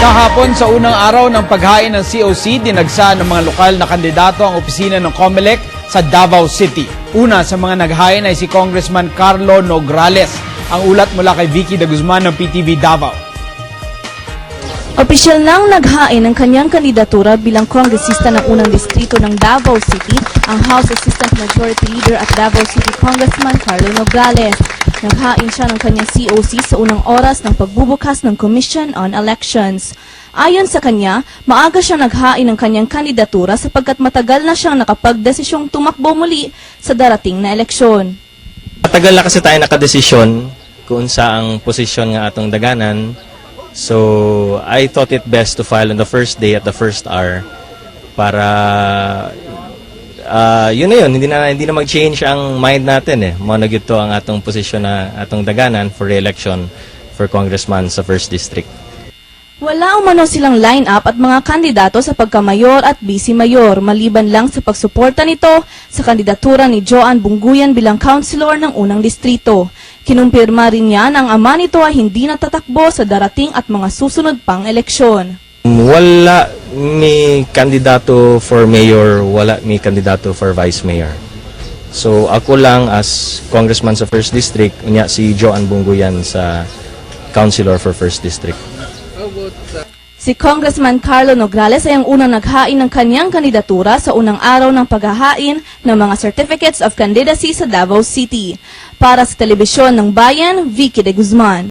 Kahapon sa unang araw ng paghain ng COC, dinagsa ng mga lokal na kandidato ang opisina ng COMELEC sa Davao City. Una sa mga naghain ay si Congressman Carlo Nograles. Ang ulat mula kay Vicky de Guzman ng PTV Davao. Opisyal nang naghain ng kanyang kandidatura bilang kongresista ng unang distrito ng Davao City, ang House Assistant Majority Leader at Davao City Congressman Carlo Nograles. Naghain siya ng kanyang COC sa unang oras ng pagbubukas ng Commission on Elections. Ayon sa kanya, maaga siya naghain ng kanyang kandidatura sapagkat matagal na siyang nakapagdesisyong tumakbo muli sa darating na eleksyon. Matagal na kasi tayo nakadesisyon kung saang posisyon nga atong daganan. So, I thought it best to file on the first day at the first hour para ah, yun na yun, hindi na, hindi na mag-change ang mind natin eh. Gyud to ang atong posisyon na atong daganan for re-election for congressman sa first district. Wala umano silang line-up at mga kandidato sa pagkamayor at vice-mayor maliban lang sa pagsuporta nito sa kandidatura ni Joan Bunguyan bilang councilor ng unang distrito. Kinumpirma rin niya na ang ama nito ay hindi natatakbo sa darating at mga susunod pang eleksyon. Wala may kandidato for mayor, wala may kandidato for vice mayor. So ako lang as congressman sa first district, unya si Joan Bunguyan sa councilor for first district. Si Congressman Carlo Nograles ay ang unang naghain ng kanyang kandidatura sa unang araw ng paghahain ng mga Certificates of Candidacy sa Davao City. Para sa Telebisyon ng Bayan, Vicky de Guzman.